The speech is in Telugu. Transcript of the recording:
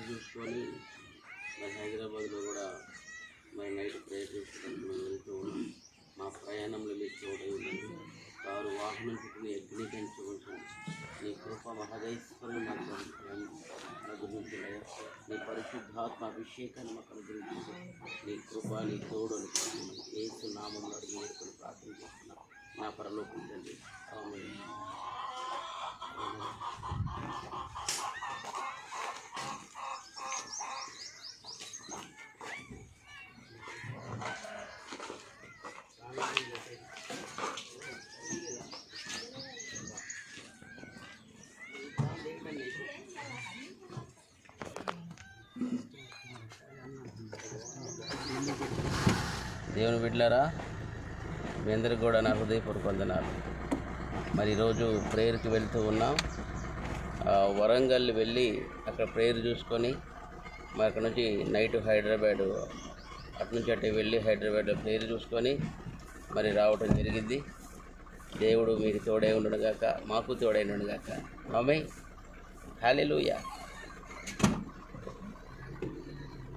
ప్రేయర్ చూసుకొని మరి హైదరాబాద్లో కూడా మరి నైట్ ప్రేయర్ చూసుకోవడానికి మేము వెళ్తూ ఉన్నాం మా ప్రయాణంలో మీకు చూడండి ఉండండి వారు వాహనం చుట్టూ అగ్నికరించవలసింది నీ కృప మహదైశ్వరులు మాకు అనుగ్రహించలేదు నీ పరిశుద్ధాత్మ అభిషేకాన్ని మాకు అనుగ్రహించు నీ కృప నీ తోడు అనుకుంటున్నాను ఏసు నామంలో అడిగి వేసుకొని ప్రార్థన చేస్తున్నాను నా పరలోకం తండ్రి. దేవుని బిడ్డలారా మీ అందరికి కూడా నా హృదయపూర్వక వందనాలు. మరి ఈరోజు ప్రేయర్కి వెళ్తూ ఉన్నాం. వరంగల్ వెళ్ళి అక్కడ ప్రేయర్ చూసుకొని మరి అక్కడ నుంచి నైట్ హైదరాబాద్ అటు నుంచి అటు వెళ్ళి హైదరాబాద్లో ప్రేయర్ చూసుకొని మరి రావటం జరిగింది. దేవుడు మీకు తోడై ఉండడుగాక మాకు తోడై ఉండడుగాక ఆమె Hallelujah.